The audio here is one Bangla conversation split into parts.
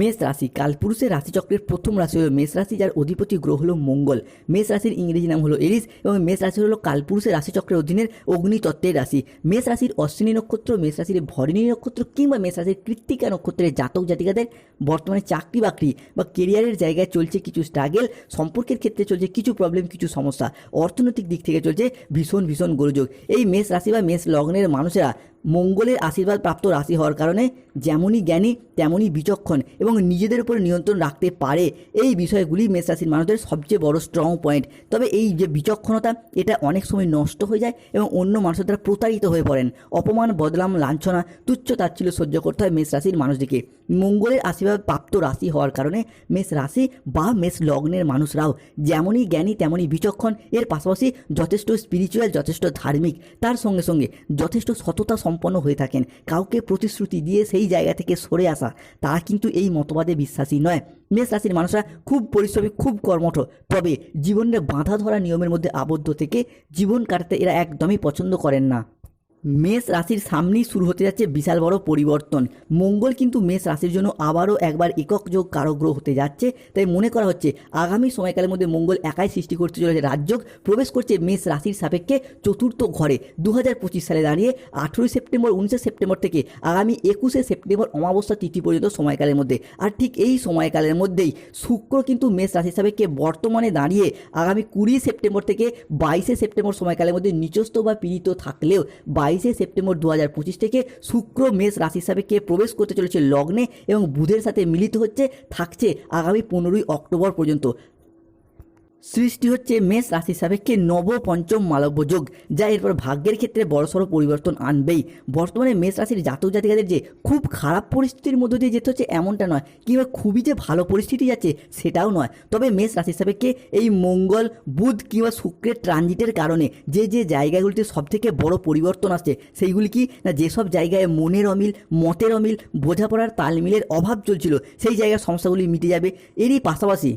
মেষ রাশি, কালপুরুষের রাশিচক্রের প্রথম রাশি হলো মেষ রাশি, যার অধিপতি গ্রহ হলো মঙ্গল। মেষ রাশির ইংরেজি নাম হলো এরিস এবং মেষ রাশি হলো কালপুরুষের রাশিচক্রের অধীনের অগ্নিতত্ত্বের রাশি। মেষ রাশির অশ্বিনী নক্ষত্র, মেষ রাশির ভরিণী নক্ষত্র কিংবা মেষ রাশির কৃত্তিকা নক্ষত্রের জাতক জাতিকাদের বর্তমানে চাকরি বাকরি বা কেরিয়ারের জায়গায় চলছে কিছু স্ট্রাগেল সম্পর্কের ক্ষেত্রে চলছে কিছু প্রবলেম কিছু সমস্যা। অর্থনৈতিক দিক থেকে চলছে ভীষণ ভীষণ গোলযোগ। এই মেষ রাশি বা মেষ লগ্নের মানুষেরা মঙ্গলের আশীর্বাদ প্রাপ্ত রাশি হওয়ার কারণে যেমনই জ্ঞানী, তেমনই বিচক্ষণ এবং নিজেদের উপর নিয়ন্ত্রণ রাখতে পারে। এই বিষয়গুলি মেষ রাশির মানুষদের সবচেয়ে বড় স্ট্রং পয়েন্ট তবে এই যে বিচক্ষণতা, এটা অনেক সময় নষ্ট হয়ে যায় এবং অন্য মানুষের দ্বারা প্রতারিত হয়ে পড়েন। অপমান বদলাম লাঞ্ছনা, তুচ্ছ তাচ্ছিল্য সহ্য করতে হয় মেষ রাশির মানুষটিকে। মঙ্গলের আশীর্বাদ প্রাপ্ত রাশি হওয়ার কারণে মেষ রাশি বা মেষ লগ্নের মানুষরাও যেমনই জ্ঞানী, তেমনই বিচক্ষণ, এর পাশাপাশি যথেষ্ট স্পিরিচুয়াল যথেষ্ট ধার্মিক, তার সঙ্গে সঙ্গে যথেষ্ট সততা সম্পন্ন হয়ে থাকেন। কাউকে প্রতিশ্রুতি দিয়ে সেই জায়গা থেকে সরে আসা তারা কিন্তু এই মতবাদে বিশ্বাসী নয়। মেষ রাশির মানুষরা খুব পরিশ্রমী, খুব কর্মঠ, তবে জীবনের বাঁধা ধরা নিয়মের মধ্যে আবদ্ধ থেকে জীবন কাটাতে এরা একদমই পছন্দ করেন না। মেষ রাশির সামনেই শুরু হতে যাচ্ছে বিশাল বড় পরিবর্তন। মঙ্গল কিন্তু মেষ রাশির জন্য আবারও একবার একক যোগ কারগ্রহ হতে যাচ্ছে। তাই মনে করা হচ্ছে, আগামী সময়কালের মধ্যে মঙ্গল একাই সৃষ্টি করতে চলেছে রাজযোগ। প্রবেশ করছে মেষ রাশির সাপেক্ষে চতুর্থ ঘরে। দু হাজার পঁচিশ সালে দাঁড়িয়ে আঠেরোই সেপ্টেম্বর, উনিশে সেপ্টেম্বর থেকে আগামী একুশে সেপ্টেম্বর অমাবস্যা তিথি পর্যন্ত সময়কালের মধ্যে। আর ঠিক এই সময়কালের মধ্যেই শুক্র কিন্তু মেষ রাশির সাপেক্ষে বর্তমানে দাঁড়িয়ে আগামী কুড়ি সেপ্টেম্বর থেকে বাইশে সেপ্টেম্বর সময়কালের মধ্যে নিচস্থ বা পীড়িত থাকলেও বাইশে সেপ্টেম্বর দু হাজার পঁচিশ থেকে শুক্র মেষ রাশি হিসাবে কে প্রবেশ করতে চলেছে লগ্নে এবং বুধের সাথে মিলিত হচ্ছে, থাকছে আগামী পনেরোই অক্টোবর পর্যন্ত। সৃষ্টি হচ্ছে মেষ রাশি সাপেক্ষে নব পঞ্চম মালব্য যোগ, যা এরপর ভাগ্যের ক্ষেত্রে বড়সড় পরিবর্তন আনবেই। বর্তমানে মেষ রাশির জাতক জাতিকাদের যে খুব খারাপ পরিস্থিতির মধ্য দিয়ে যেতে হচ্ছে এমনটা নয়, কিংবা খুবই যে ভালো পরিস্থিতি যাচ্ছে সেটাও নয়। তবে মেষ রাশি সাপেক্ষে এই মঙ্গল, বুধ কিংবা শুক্রের ট্রানজিটের কারণে যে যে জায়গাগুলিতে সবথেকে বড় পরিবর্তন আসছে, সেইগুলি কি না যেসব জায়গায় মনের অমিল, মতের অমিল, বোঝাপড়ার তালমিলের অভাব চলছিল, সেই জায়গার সমস্যাগুলি মিটে যাবে। এরই পাশাপাশি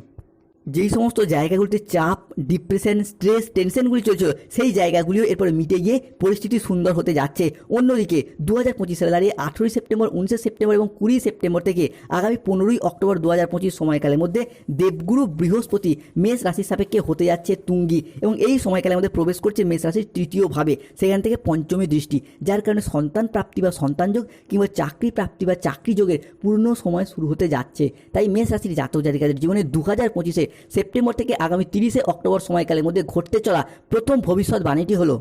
যেই সমস্ত জায়গাগুলিতে চাপ ডিপ্রেশন স্ট্রেস টেনশনগুলি চলছিল, সেই জায়গাগুলিও এরপরে মিটে গিয়ে পরিস্থিতি সুন্দর হতে যাচ্ছে। অন্যদিকে দু হাজার পঁচিশ সালে দাঁড়িয়ে আঠেরোই সেপ্টেম্বর উনিশে সেপ্টেম্বর এবং কুড়ি সেপ্টেম্বর থেকে আগামী পনেরোই অক্টোবর দু হাজার পঁচিশ সময়কালের মধ্যে দেবগুরু বৃহস্পতি মেষ রাশির সাপেক্ষে হতে যাচ্ছে তুঙ্গি এবং এই সময়কালের মধ্যে প্রবেশ করছে মেষ রাশির তৃতীয় ভাবে সেখান থেকে পঞ্চমী দৃষ্টি। যার কারণে সন্তান প্রাপ্তি বা সন্তান যোগ কিংবা চাকরি প্রাপ্তি বা চাকরি যোগের পূর্ণ সময় শুরু হতে যাচ্ছে। তাই মেষ রাশির জাতক জাতিকাদের জীবনে দু হাজার পঁচিশে সেপ্টেম্বর থেকে আগামী তিরিশে অক্টোবর সময়কালের মধ্যে ঘটতে চলা প্রথম ভবিষ্যৎ বাণীটি হলো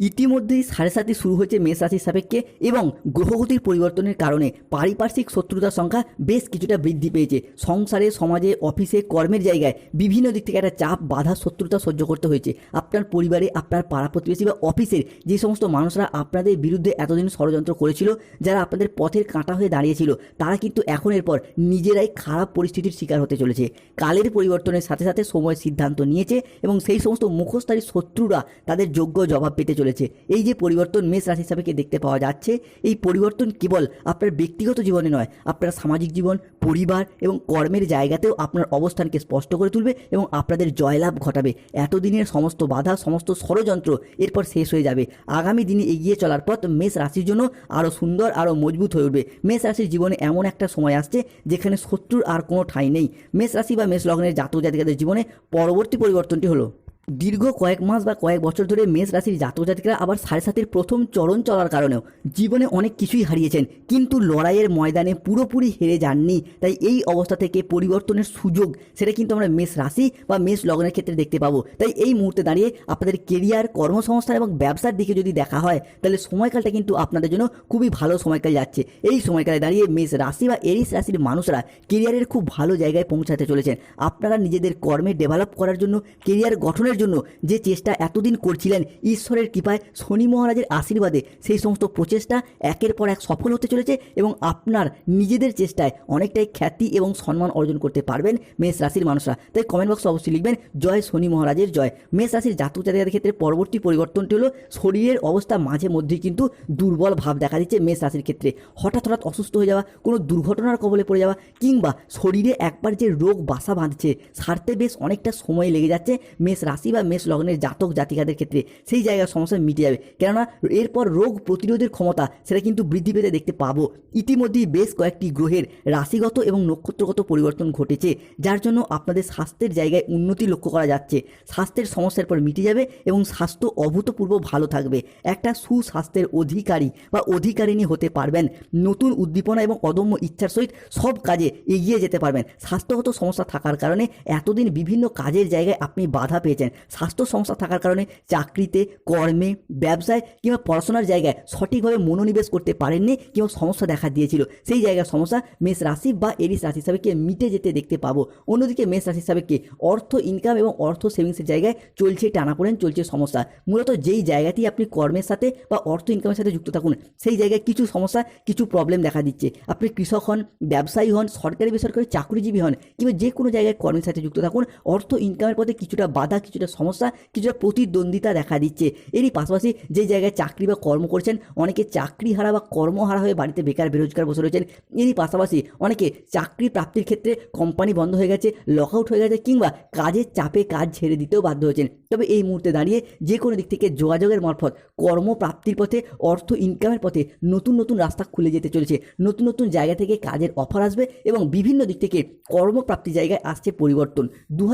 ইতিমধ্যেই সাড়ে সাতই শুরু হয়েছে মেষ রাশির সাপেক্ষে এবং গ্রহগতির পরিবর্তনের কারণে পারিপার্শ্বিক শত্রুতার সংখ্যা বেশ কিছুটা বৃদ্ধি পেয়েছে। সংসারে, সমাজে, অফিসে, কর্মের জায়গায় বিভিন্ন দিক থেকে একটা চাপ, বাধা, শত্রুতা সহ্য করতে হয়েছে। আপনার পরিবারে, আপনার পাড়া প্রতিবেশী বা অফিসের যে সমস্ত মানুষরা আপনাদের বিরুদ্ধে এতদিন ষড়যন্ত্র করেছিল, যারা আপনাদের পথের কাঁটা হয়ে দাঁড়িয়েছিল, তারা কিন্তু এখন এরপর নিজেরাই খারাপ পরিস্থিতির শিকার হতে চলেছে। কালের পরিবর্তনের সাথে সাথে সময় সিদ্ধান্ত নিয়েছে এবং সেই সমস্ত মুখোশধারী শত্রুরা তাদের যোগ্য জবাব পেতে চলেছে। এই যে পরিবর্তন মেষ রাশি হিসাবে দেখতে পাওয়া যাচ্ছে? এই পরিবর্তন কেবল আপনার ব্যক্তিগত জীবনে নয়, আপনার সামাজিক জীবন, পরিবার এবং কর্মের জায়গাতেও আপনার অবস্থানকে স্পষ্ট করে তুলবে এবং আপনাদের জয়লাভ ঘটাবে। এতদিনের সমস্ত বাধা, সমস্ত ষড়যন্ত্র এরপর শেষ হয়ে যাবে। আগামী দিনে এগিয়ে চলার পথ মেষ রাশির জন্য আরও সুন্দর আরও মজবুত হয়ে উঠবে। মেষ রাশির জীবনে এমন একটা সময় আসছে যেখানে শত্রুর আর কোনো ঠাঁই নেই। মেষ রাশি বা মেষ লগ্নের জাতক জাতিকাদের জীবনে পরবর্তী পরিবর্তনটি হলো দীর্ঘ কয়েক মাস বা কয়েক বছর ধরে মেষ রাশির জাতক জাতিকরা আবার সাড়ে সাতের প্রথম চরণ চলার কারণেও জীবনে অনেক কিছুই হারিয়েছেন। কিন্তু লড়াইয়ের ময়দানে পুরোপুরি হেরে যাননি। তাই এই অবস্থা থেকে পরিবর্তনের সুযোগ, সেটা কিন্তু আমরা মেষ রাশি বা মেষ লগ্নের ক্ষেত্রে দেখতে পাবো। তাই এই মুহূর্তে দাঁড়িয়ে আপনাদের কেরিয়ার, কর্মসংস্থান এবং ব্যবসার দিকে যদি দেখা হয়, তাহলে সময়কালটা কিন্তু আপনাদের জন্য খুবই ভালো সময়কাল যাচ্ছে। এই সময়কালে দাঁড়িয়ে মেষ রাশি বা এরিস রাশির মানুষরা কেরিয়ারের খুব ভালো জায়গায় পৌঁছাতে চলেছেন। আপনারা নিজেদের কর্মে ডেভেলপ করার জন্য, কেরিয়ার গঠনের জন্য যে চেষ্টা এতদিন করছিলেন, ঈশ্বরের কৃপায় শনি মহারাজের আশীর্বাদে সেই সমস্ত প্রচেষ্টা একের পর এক সফল হতে চলেছে এবং আপনার নিজেদের চেষ্টায় অনেকটাই খ্যাতি এবং সম্মান অর্জন করতে পারবেন মেষ রাশির মানুষরা। তাই কমেন্ট বক্সে অবশ্যই লিখবেন, জয় শনি মহারাজের জয়। মেষ রাশির জাতক জাতিকাদের ক্ষেত্রে পরবর্তী পরিবর্তনটি হলো শরীরের অবস্থা মাঝে মধ্যেই কিন্তু দুর্বল ভাব দেখা দিচ্ছে মেষ রাশির ক্ষেত্রে। হঠাৎ হঠাৎ অসুস্থ হয়ে যাওয়া, কোনো দুর্ঘটনার কবলে পড়ে যাওয়া কিংবা শরীরে একবার যে রোগ বাসা বাঁধছে, সারতে বেশ অনেকটা সময় লেগে যাচ্ছে মেষ রাশি রাশি বা মেষ লগ্নের জাতক জাতিকাদের ক্ষেত্রে সেই জায়গার সমস্যা মিটে যাবে। কেননা এরপর রোগ প্রতিরোধের ক্ষমতা সেটা কিন্তু বৃদ্ধি পেতে দেখতে পাবো। ইতিমধ্যেই বেশ কয়েকটি গ্রহের রাশিগত এবং নক্ষত্রগত পরিবর্তন ঘটেছে, যার জন্য আপনাদের স্বাস্থ্যের জায়গায় উন্নতি লক্ষ্য করা যাচ্ছে। স্বাস্থ্যের সমস্যার পর মিটে যাবে এবং স্বাস্থ্য অভূতপূর্ব ভালো থাকবে। একটা সুস্বাস্থ্যের অধিকারী বা অধিকারিণী হতে পারবেন। নতুন উদ্দীপনা এবং অদম্য ইচ্ছার সহিত সব কাজে এগিয়ে যেতে পারবেন। স্বাস্থ্যগত সমস্যা থাকার কারণে এতদিন বিভিন্ন কাজের জায়গায় আপনি বাধা পেয়েছেন। স্বাস্থ্য সমস্যা থাকার কারণে চাকরিতে, কর্মে, ব্যবসায় কিংবা পড়াশোনার জায়গায় সঠিকভাবে মনোনিবেশ করতে পারেননি কিংবা সমস্যা দেখা দিয়েছিল। সেই জায়গার সমস্যা মেষ রাশি বা এরিস রাশি হিসাবেকে মিটে যেতে দেখতে পাবো। অন্যদিকে মেষ রাশি হিসাবেকে অর্থ ইনকাম এবং অর্থ সেভিংসের জায়গায় চলছে টানাপোড়েন চলছে সমস্যা। মূলত যেই জায়গাতেই আপনি কর্মের সাথে বা অর্থ ইনকামের সাথে যুক্ত থাকুন, সেই জায়গায় কিছু সমস্যা, কিছু প্রবলেম দেখা দিচ্ছে। আপনি কৃষক হন, ব্যবসায়ী হন, সরকারি, বেসরকারি, চাকরিজীবী হন কিংবা যে কোনো জায়গায় কর্মের সাথে যুক্ত থাকুন, অর্থ ইনকামের পথে কিছুটা বাধা কিছুটা সমস্যা, কিছুটা প্রতিদ্বন্দ্বিতা দেখা দিচ্ছে। এরই পাশাপাশি যে জায়গায় চাকরি বা কর্ম করছেন, অনেকে চাকরি হারা বা কর্মহারা হয়ে বাড়িতে বেকার বেরোজগার বসে রয়েছেন। এরই পাশাপাশি অনেকে চাকরি প্রাপ্তির ক্ষেত্রে কোম্পানি বন্ধ হয়ে গেছে লক আউট হয়ে গেছে কিংবা কাজের চাপে কাজ ছেড়ে দিতেও বাধ্য হয়েছেন। তবে এই মুহূর্তে দাঁড়িয়ে যে কোনো দিক থেকে যোগাযোগের মারফত, কর্মপ্রাপ্তির পথে, অর্থ ইনকামের পথে নতুন নতুন রাস্তা খুলে যেতে চলেছে। নতুন নতুন জায়গা থেকে কাজের অফার আসবে এবং বিভিন্ন দিক থেকে কর্মপ্রাপ্তি জায়গায় আসছে পরিবর্তন। দু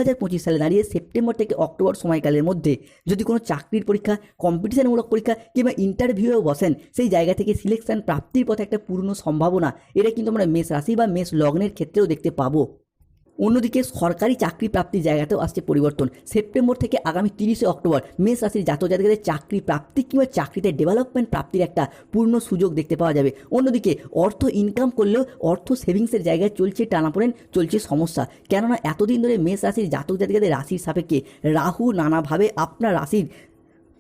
সালে দাঁড়িয়ে সেপ্টেম্বর থেকে অক্টোবর সময়কালের মধ্যে যদি কোনো চাকরির পরীক্ষা কম্পিটিশনমূলক পরীক্ষা কিংবা ইন্টারভিউয়েও বসেন, সেই জায়গা থেকে সিলেকশন প্রাপ্তির পথে একটা পূর্ণ সম্ভাবনা। এটা কিন্তু আমরা মেষ রাশি বা মেষ লগ্নের ক্ষেত্রেও দেখতে পাবো। অন্যদিকে সরকারি চাকরি প্রাপ্তির জায়গাতেও আসছে পরিবর্তন। সেপ্টেম্বর থেকে আগামী তিরিশে অক্টোবর মেষ রাশির জাতক জাতিকাদের চাকরি প্রাপ্তি কিংবা চাকরিতে ডেভেলপমেন্ট প্রাপ্তির একটা পূর্ণ সুযোগ দেখতে পাওয়া যাবে। অন্যদিকে অর্থ ইনকাম করলেও অর্থ সেভিংসের জায়গায় চলছে টানাপোড়েন, চলছে সমস্যা। কেননা এতদিন ধরে মেষ রাশির জাতক জাতিকাদের রাশির সাপেক্ষে রাহু নানাভাবে আপনার রাশির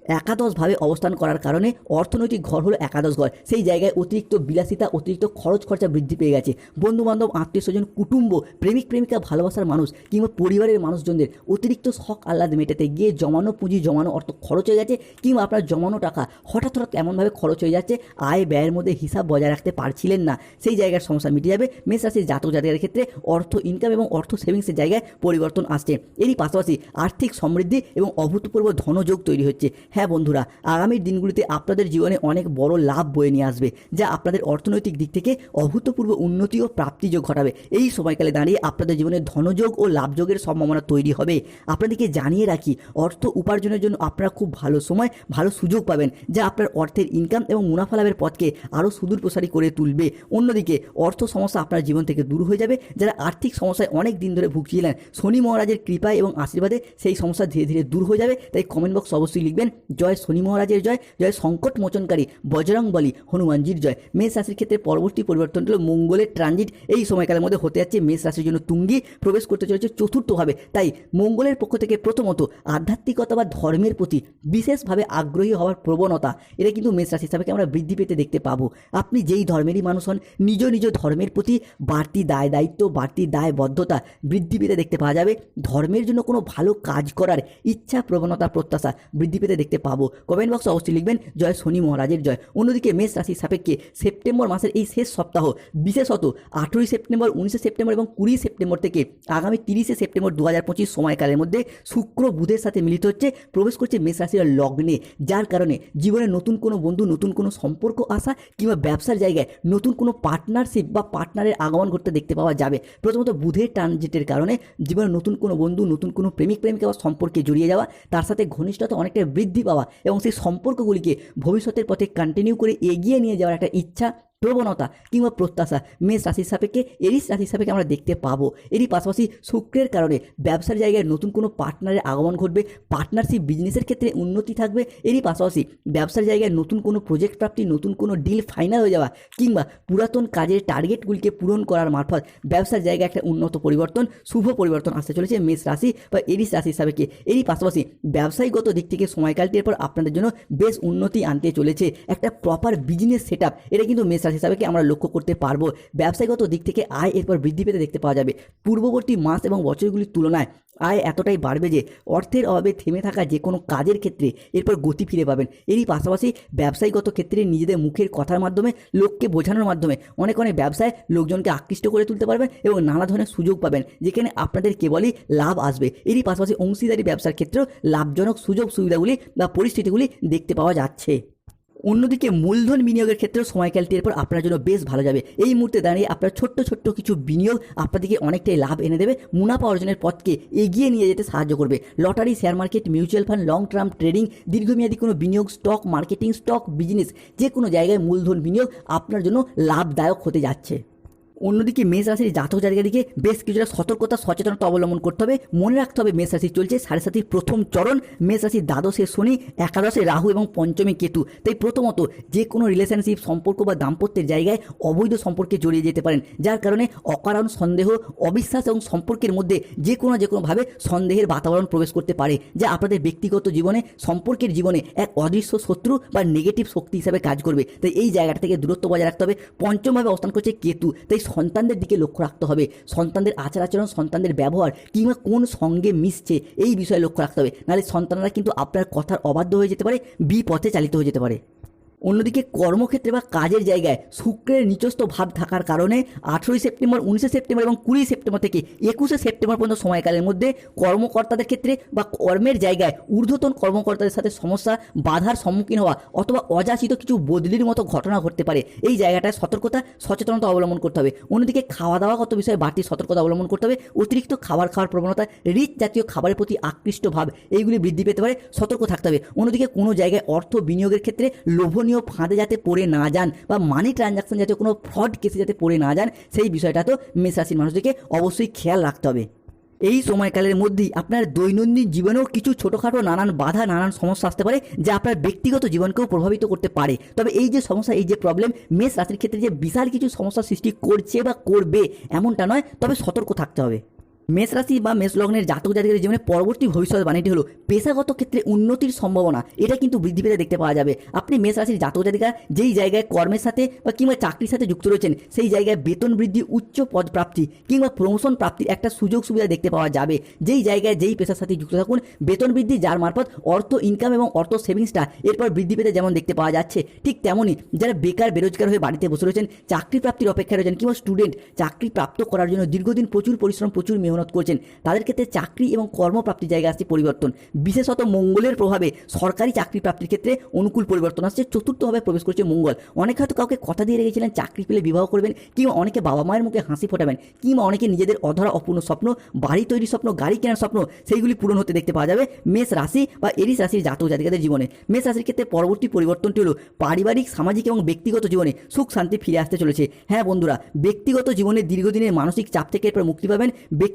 একাদশভাবে অবস্থান করার কারণে অর্থনৈতিক ঘর হলো একাদশ ঘর। সেই জায়গায় অতিরিক্ত বিলাসিতা, অতিরিক্ত খরচ খরচা বৃদ্ধি পেয়ে গেছে। বন্ধুবান্ধব, আত্মীয় স্বজন, কুটুম্ব, প্রেমিক, প্রেমিকা, ভালোবাসার মানুষ কিংবা পরিবারের মানুষজনদের অতিরিক্ত শখ আহ্লাদ মেটাতে গিয়ে জমানো পুঁজি, জমানো অর্থ খরচ হয়ে গেছে কিংবা আপনার জমানো টাকা হঠাৎ হঠাৎ এমনভাবে খরচ হয়ে যাচ্ছে, আয় ব্যয়ের মধ্যে হিসাব বজায় রাখতে পারছিলেন না। সেই জায়গার সমস্যা মিটে যাবে। মেষ রাশির জাতক জাতিকাদের ক্ষেত্রে অর্থ ইনকাম এবং অর্থ সেভিংসের জায়গায় পরিবর্তন আসছে। এরই পাশাপাশি আর্থিক সমৃদ্ধি এবং অভূতপূর্ব ধনযোগ তৈরি হচ্ছে। হ্যাঁ বন্ধুরা আগামী দিনগুলিতে আপনাদের জীবনে অনেক বড় লাভ বয়ে নিয়ে আসবে, যা আপনাদের অর্থনৈতিক দিক থেকে অভূতপূর্ব উন্নতি ও প্রাপ্তিযোগ ঘটাবে। এই সময়কালে দাঁড়িয়ে আপনাদের জীবনে ধনযোগ ও লাভযোগের সম্ভাবনা তৈরি হবে। আপনাদেরকে জানিয়ে রাখি, অর্থ উপার্জনের জন্য আপনারা খুব ভালো সময়, ভালো সুযোগ পাবেন, যা আপনার অর্থের ইনকাম এবং মুনাফা লাভের পথকে আরও সুদূর প্রসারী করে তুলবে। অন্যদিকে, অর্থ সমস্যা আপনার জীবন থেকে দূর হয়ে যাবে, যারা আর্থিক সমস্যায় অনেক দিন ধরে ভুগছিলেন। শনি মহারাজের কৃপায় এবং আশীর্বাদে সেই সমস্যা ধীরে ধীরে দূর হয়ে যাবে, তাই কমেন্ট বক্স অবশ্যই লিখবেন। জয় শনি মহারাজের জয় জয় সংকট মোচনকারী বজরং বলি, হনুমানজির জয়। মেষ রাশির ক্ষেত্রে পরবর্তী পরিবর্তন হলো মঙ্গলের ট্রানজিট এই সময়কালের মধ্যে হতে যাচ্ছে মেষ রাশির জন্য তুঙ্গি। প্রবেশ করতে চলেছে চতুর্থভাবে। তাই মঙ্গলের পক্ষ থেকে প্রথমত আধ্যাত্মিকতা বা ধর্মের প্রতি বিশেষভাবে আগ্রহী হওয়ার প্রবণতা, এটা কিন্তু মেষ রাশি হিসাবে আমরা বৃদ্ধি পেতে দেখতে পাবো। আপনি যেই ধর্মেরই মানুষ হন, নিজ নিজ ধর্মের প্রতি বাড়তি দায় দায়িত্ব, বাড়তি দায়বদ্ধতা বৃদ্ধি পেতে দেখতে পাওয়া যাবে। ধর্মের জন্য কোনো ভালো কাজ করার ইচ্ছা, প্রবণতা, প্রত্যাশা বৃদ্ধি পেতে দেখতে পাবো। কমেন্ট বক্সে অবশ্যই লিখবেন, জয় শনি মহারাজের জয়। অন্যদিকে মেষ রাশির সাপেক্ষে সেপ্টেম্বর মাসের এই শেষ সপ্তাহ, বিশেষত আঠেরোই সেপ্টেম্বর, উনিশে সেপ্টেম্বর এবং কুড়ি সেপ্টেম্বর থেকে আগামী তিরিশে সেপ্টেম্বর দু হাজার পঁচিশ সময়কালের মধ্যে শুক্র বুধের সাথে মিলিত হচ্ছে, প্রবেশ করছে মেষ রাশির লগ্নে। যার কারণে জীবনে নতুন কোনো বন্ধু, নতুন কোনো সম্পর্ক আসা কিংবা ব্যবসার জায়গায় নতুন কোনো পার্টনারশিপ বা পার্টনারের আগমন ঘটতে দেখতে পাওয়া যাবে। প্রথমত বুধের ট্রানজিটের কারণে জীবনে নতুন কোনো বন্ধু, নতুন কোনো প্রেমিক, প্রেমিকা বা সম্পর্কে জড়িয়ে যাওয়া, তার সাথে ঘনিষ্ঠতা অনেকটা বৃদ্ধি পাওয়া এবং সেই সম্পর্কগুলিকে ভবিষ্যতের পথে কন্টিনিউ করে এগিয়ে নিয়ে যাওয়ার একটা ইচ্ছা প্রবণতা কিংবা প্রত্যাশা। মেষ রাশির সাপেক্ষে এরিস রাশির সাপেক্ষে আমরা দেখতে পাবো। এরই পাশাপাশি শুক্রের কারণে ব্যবসার জায়গায় নতুন কোনো পার্টনারের আগমন ঘটবে পার্টনারশিপ বিজনেসের ক্ষেত্রে উন্নতি থাকবে। এরই পাশাপাশি ব্যবসার জায়গায় নতুন কোনো প্রজেক্ট প্রাপ্তি, নতুন কোনো ডিল ফাইনাল হয়ে যাওয়া কিংবা পুরাতন কাজের টার্গেটগুলিকে পূরণ করার মারফত ব্যবসার জায়গায় একটা উন্নত পরিবর্তন, শুভ পরিবর্তন আসতে চলেছে মেষ রাশি বা এরিস রাশির সাপেক্ষে। এরই পাশাপাশি ব্যবসায়িকগত দিক থেকে সময়কালটির পর আপনাদের জন্য বেশ উন্নতি আনতে চলেছে। একটা প্রপার বিজনেস সেট এটা কিন্তু মেষ রাশি হিসাবে আমরা লক্ষ্য করতে পারব? ব্যবসায়গত দিক থেকে আয় এরপর বৃদ্ধি পেতে দেখতে পাওয়া যাবে। পূর্ববর্তী মাস এবং বছরগুলির তুলনায় আয় এতটাই বাড়বে যে অর্থের অভাবে থেমে থাকা যে কোনো কাজের ক্ষেত্রে এরপর গতি ফিরে পাবেন। এরই পাশাপাশি ব্যবসায়িকত ক্ষেত্রে নিজেদের মুখের কথার মাধ্যমে, লোককে বোঝানোর মাধ্যমে অনেক অনেক ব্যবসায় লোকজনকে আকৃষ্ট করে তুলতে পারবেন এবং নানা ধরনের সুযোগ পাবেন, যেখানে আপনাদের কেবলই লাভ আসবে। এরই পাশাপাশি অংশীদারি ব্যবসার ক্ষেত্রেও লাভজনক সুযোগ সুবিধাগুলি বা পরিস্থিতিগুলি দেখতে পাওয়া যাচ্ছে। অন্যদিকে মূলধন বিনিয়োগের ক্ষেত্রেও সময়কালটি এরপর আপনার জন্য বেশ ভালো যাবে। এই মুহূর্তে দাঁড়িয়ে আপনার ছোট্ট ছোট্ট কিছু বিনিয়োগ আপনাদেরকে অনেকটাই লাভ এনে দেবে। মুনাফা অর্জনের পথকে এগিয়ে নিয়ে যেতে সাহায্য করবে। Lottery share market mutual fund long term trading দীর্ঘমেয়াদী কোনো বিনিয়োগ স্টক মার্কেটিং স্টক বিজনেস যে কোনো জায়গায় মূলধন বিনিয়োগ আপনার জন্য লাভদায়ক হতে যাচ্ছে। অন্যদিকে মেষ রাশির জাতক জাতিকাদিকে বেশ কিছুটা সতর্কতা, সচেতনতা অবলম্বন করতে হবে। মনে রাখতে হবে মেষ রাশি চলছে। সাড়ে সাতির প্রথম চরণ, মেষ রাশির দ্বাদশে শনি, একাদশে রাহু এবং পঞ্চমী কেতু। তাই প্রথমত যে কোনো রিলেশনশিপ সম্পর্ক বা দাম্পত্যের জায়গায় অবৈধ সম্পর্কে জড়িয়ে যেতে পারেন। যার কারণে অকারণ সন্দেহ, অবিশ্বাস এবং সম্পর্কের মধ্যে যে কোনো যে কোনোভাবে সন্দেহের বাতাবরণ প্রবেশ করতে পারে, যা আপনাদের ব্যক্তিগত জীবনে, সম্পর্কের জীবনে এক অদৃশ্য শত্রু বা নেগেটিভ শক্তি হিসাবে কাজ করবে। তাই এই জায়গাটা থেকে দূরত্ব বজায় রাখতে হবে। পঞ্চমভাবে অবস্থান করছে কেতু। তাই সন্তানদের দিকে লক্ষ্য রাখতে হবে। সন্তানদের আচার আচরণ, সন্তানদের ব্যবহার কিংবা কোন সঙ্গে মিশছে, এই বিষয়ে লক্ষ্য রাখতে হবে। নাহলে সন্তানরা কিন্তু আপনার কথার অবাধ্য হয়ে যেতে পারে, বিপথে চালিত হয়ে যেতে পারে। অন্যদিকে কর্মক্ষেত্রে বা কাজের জায়গায় শুক্রের নিচস্থ ভাব থাকার কারণে আঠেরোই সেপ্টেম্বর, উনিশে সেপ্টেম্বর এবং কুড়ি সেপ্টেম্বর থেকে একুশে সেপ্টেম্বর পর্যন্ত সময়কালের মধ্যে কর্মকর্তাদের ক্ষেত্রে বা কর্মের জায়গায় ঊর্ধ্বতন কর্মকর্তাদের সাথে সমস্যা, বাধার সম্মুখীন হওয়া অথবা অযাচিত কিছু বদলির মতো ঘটনা ঘটতে পারে। এই জায়গাটায় সতর্কতা, সচেতনতা অবলম্বন করতে হবে। অন্যদিকে খাওয়া দাওয়াগত বিষয়ে বাড়তি সতর্কতা অবলম্বন করতে হবে। অতিরিক্ত খাবার খাওয়ার প্রবণতা, রিচ জাতীয় খাবারের প্রতি আকৃষ্ট ভাব, এইগুলি বৃদ্ধি পেতে পারে। সতর্ক থাকতে হবে। অন্যদিকে কোনো জায়গায় অর্থ বিনিয়োগের ক্ষেত্রে লোভনীয় ফাঁদে যাতে পড়ে না যান বা মানি ট্রানজাকশন যাতে কোনো ফ্রড কেসে যাতে পড়ে না যান, সেই বিষয়টা তো মেষ রাশির মানুষদেরকে অবশ্যই খেয়াল রাখতে হবে। এই সময়কালের মধ্যেই আপনার দৈনন্দিন জীবনেও কিছু ছোটোখাটো নানান বাধা, নানান সমস্যা আসতে পারে যা আপনার ব্যক্তিগত জীবনকেও প্রভাবিত করতে পারে। তবে এই যে সমস্যা, এই যে প্রবলেম মেষ রাশির ক্ষেত্রে যে বিশাল কিছু সমস্যার সৃষ্টি করছে বা করবে এমনটা নয়, তবে সতর্ক থাকতে হবে। মেষ রাশি বা মেষ লগ্নের জাতক জাতিকের জীবনে পরবর্তী ভবিষ্যৎ বাণীটি হলো পেশাগত ক্ষেত্রে উন্নতির সম্ভাবনা। এটা কিন্তু বৃদ্ধি পেতে দেখতে পাওয়া যাবে। আপনি মেষ রাশির জাতক জাতিকা, যেই জায়গায় কর্মের সাথে বা কিংবা চাকরির সাথে যুক্ত রয়েছেন, সেই জায়গায় বেতন বৃদ্ধি, উচ্চ পদ প্রাপ্তি কিংবা প্রমোশন প্রাপ্তির একটা সুযোগ সুবিধা দেখতে পাওয়া যাবে। যেই জায়গায় যেই পেশার সাথে যুক্ত থাকুন, বেতন বৃদ্ধি যার মারফত অর্থ ইনকাম এবং অর্থ সেভিংসটা এরপর বৃদ্ধি পেতে যেমন দেখতে পাওয়া যাচ্ছে, ঠিক তেমনই যারা বেকার, বেরোজগার হয়ে বাড়িতে বসে রয়েছেন চাকরি প্রাপ্তির অপেক্ষায় রয়েছেন কিংবা স্টুডেন্ট চাকরি প্রাপ্ত করার জন্য দীর্ঘদিন প্রচুর পরিশ্রম, প্রচুর মেহনত করছেন। তাদের ক্ষেত্রে চাকরি এবং কর্মপ্রাপ্তির জায়গায় আসছে পরিবর্তন। বিশেষত মঙ্গলের প্রভাবে সরকারি চাকরি প্রাপ্তির ক্ষেত্রে অনুকূল পরিবর্তন আসছে। চতুর্থভাবে প্রবেশ করছে মঙ্গল। অনেকে হয়তো কাউকে কথা দিয়ে রেখেছিলেন, চাকরি পেলে বিবাহ করবেন, কিংবা অনেকে বাবা মায়ের মুখে হাসি ফোটাবেন, কিংবা অনেকে নিজেদের অধরা অপূর্ণ স্বপ্ন, বাড়ি তৈরির স্বপ্ন, গাড়ি কেনার স্বপ্ন, সেইগুলি পূরণ হতে দেখতে পাওয়া যাবে মেষ রাশি বা এরিস রাশির জাতক জাতিকাদের জীবনে। মেষ রাশির ক্ষেত্রে পরবর্তী পরিবর্তনটি হলো পারিবারিক, সামাজিক এবং ব্যক্তিগত জীবনে সুখ শান্তি ফিরে আসতে চলেছে। হ্যাঁ বন্ধুরা, ব্যক্তিগত জীবনে দীর্ঘদিনের মানসিক চাপ থেকে এরপর মুক্তি পাবেন।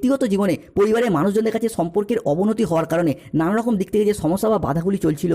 ব্যক্তিগত জীবনে পরিবারের মানুষজনদের কাছে সম্পর্কের অবনতি হওয়ার কারণে নানা রকম দিক থেকে যে সমস্যা বা বাধাগুলি চলছিল।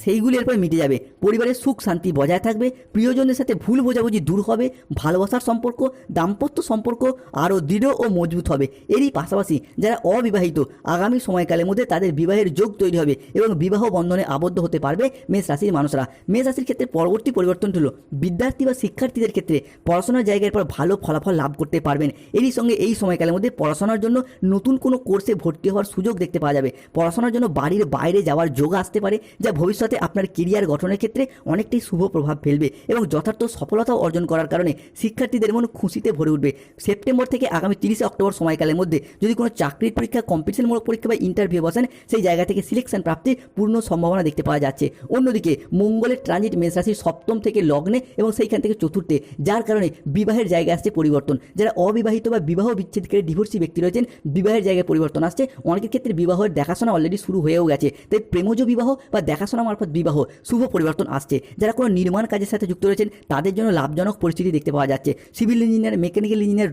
সেইগুলি এরপর মিটে যাবে। পরিবারের সুখ, শান্তি বজায় থাকবে। প্রিয়জনদের সাথে ভুল বোঝাবুঝি দূর হবে। ভালোবাসার সম্পর্ক, দাম্পত্য সম্পর্ক আরও দৃঢ় ও মজবুত হবে। এরই পাশাপাশি যারা অবিবাহিত, আগামী সময়কালের মধ্যে তাদের বিবাহের যোগ তৈরি হবে এবং বিবাহ বন্ধনে আবদ্ধ হতে পারবে মেষ রাশির মানুষরা। মেষ রাশির ক্ষেত্রে পরবর্তী পরিবর্তন হলো বিদ্যার্থী বা শিক্ষার্থীদের ক্ষেত্রে পড়াশোনার জায়গার পর ভালো ফলাফল লাভ করতে পারবেন। এরই সঙ্গে এই সময়কালের মধ্যে পড়াশোনার জন্য নতুন কোনো কোর্সে ভর্তি হওয়ার সুযোগ দেখতে পাওয়া যাবে। পড়াশোনার জন্য বাড়ির বাইরে যাওয়ার যোগ আসতে পারে, যা ভবিষ্যতে আপনার কেরিয়ার গঠনের ক্ষেত্রে অনেকটাই শুভ প্রভাব ফেলবে এবং যথার্থ সফলতাও অর্জন করার কারণে শিক্ষার্থীদের মন খুশিতে ভরে উঠবে। সেপ্টেম্বর থেকে আগামী তিরিশে অক্টোবর সময়কালের মধ্যে যদি কোনো চাকরির পরীক্ষা কম্পিটিশনমূলক পরীক্ষা বা ইন্টারভিউ বসেন, সেই জায়গা থেকে সিলেকশন প্রাপ্তির পূর্ণ সম্ভাবনা দেখতে পাওয়া যাচ্ছে। অন্যদিকে মঙ্গলের ট্রানজিট মেষ সপ্তম থেকে লগ্নে এবং সেইখান থেকে চতুর্থে, যার কারণে বিবাহের জায়গায় আসছে পরিবর্তন। যারা অবিবাহিত বা বিবাহ বিচ্ছেদ করে ডিভোর্সি ব্যক্তি রয়েছেন, বিবাহের জায়গায় পরিবর্তন আসছে। অনেকের ক্ষেত্রে বিবাহের দেখাশোনা অলরেডি শুরু হয়েও গেছে। তাই প্রেমজ বিবাহ বা দেখাশোনা মারফত বিবাহ, শুভ পরিবর্তন আসছে। যারা কোনো নির্মাণ কাজের সাথে যুক্ত রয়েছেন, তাদের জন্য লাভজনক পরিস্থিতি দেখতে পাওয়া যাচ্ছে। Civil engineer, mechanical engineer